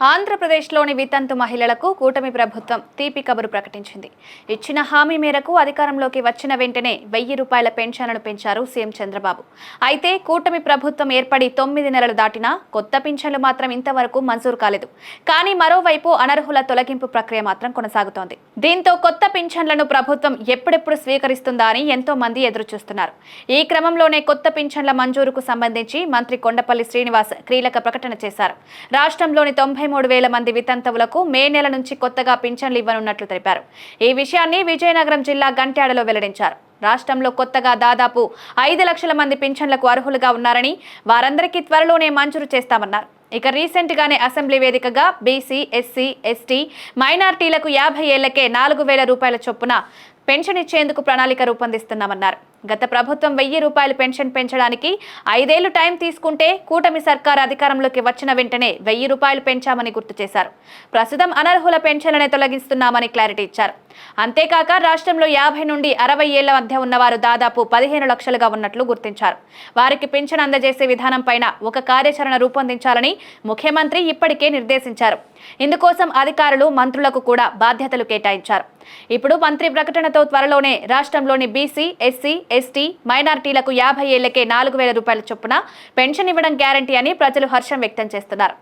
ఆంధ్రప్రదేశ్లోని వితంతు మహిళలకు కూటమి ప్రభుత్వం తీపి కబురు ప్రకటించింది. ఇచ్చిన హామీ మేరకు అధికారంలోకి వచ్చిన వెంటనే వెయ్యి రూపాయల పెన్షన్లను పెంచారు సీఎం చంద్రబాబు. అయితే కూటమి ప్రభుత్వం ఏర్పడి తొమ్మిది నెలలు దాటినా కొత్త పింఛన్లు మాత్రం ఇంతవరకు మంజూరు కాలేదు. కానీ మరోవైపు అనర్హుల తొలగింపు ప్రక్రియ మాత్రం కొనసాగుతోంది. దీంతో కొత్త పింఛన్లను ప్రభుత్వం ఎప్పుడెప్పుడు స్వీకరిస్తుందా అని ఎంతో మంది ఎదురుచూస్తున్నారు. ఈ క్రమంలోనే కొత్త పింఛన్ల మంజూరుకు సంబంధించి మంత్రి కొండపల్లి శ్రీనివాస్ క్రీలక ప్రకటన చేశారు. రాష్ట్రంలోని తొంభై మూడు వేల మంది వితంతువులకు మే నెల నుంచి కొత్తగా పింఛన్లు ఇవ్వనున్నట్లు తెలిపారు. ఈ విషయాన్ని విజయనగరం జిల్లా గంట్యాడలో వెల్లడించారు. రాష్ట్రంలో కొత్తగా దాదాపు ఐదు లక్షల మంది పింఛన్లకు అర్హులుగా ఉన్నారని వారందరికీ త్వరలోనే మంజూరు చేస్తామన్నారు. ఇక రీసెంట్ గానే అసెంబ్లీ వేదికగా బీసీ ఎస్సీ ఎస్టీ మైనార్టీలకు యాభై ఏళ్ళకే నాలుగు వేల రూపాయల చొప్పున పెన్షన్ ఇచ్చేందుకు ప్రణాళిక రూపొందిస్తున్నామన్నారు. గత ప్రభుత్వం వెయ్యి రూపాయలు పెన్షన్ పెంచడానికి ఐదేళ్ళు టైం తీసుకుంటే కూటమి సర్కార్ అధికారంలోకి వచ్చిన వెంటనే వెయ్యి రూపాయలు పెంచామని గుర్తు చేశారు. ప్రస్తుతం అనర్హుల పెన్షన్లనే తొలగిస్తున్నామని క్లారిటీ ఇచ్చారు. అంతేకాక రాష్ట్రంలో యాభై నుండి అరవై ఏళ్ళ మధ్య ఉన్నవారు దాదాపు పదిహేను లక్షలుగా ఉన్నట్లు గుర్తించారు. వారికి పెన్షన్ అందజేసే విధానం పైన ఒక కార్యాచరణ రూపొందించాలని ముఖ్యమంత్రి ఇప్పటికే నిర్దేశించారు. ఇందుకోసం అధికారులు మంత్రులకు కూడా బాధ్యతలు కేటాయించారు. ఇప్పుడు మంత్రి ప్రకటనతో త్వరలోనే రాష్ట్రంలోని బీసీ ఎస్సీ ఎస్టీ మైనార్టీలకు యాభై ఏళ్ళకే నాలుగు వేల రూపాయల చొప్పున పెన్షన్ ఇవ్వడం గ్యారంటీ అని ప్రజలు హర్షం వ్యక్తం చేస్తున్నారు.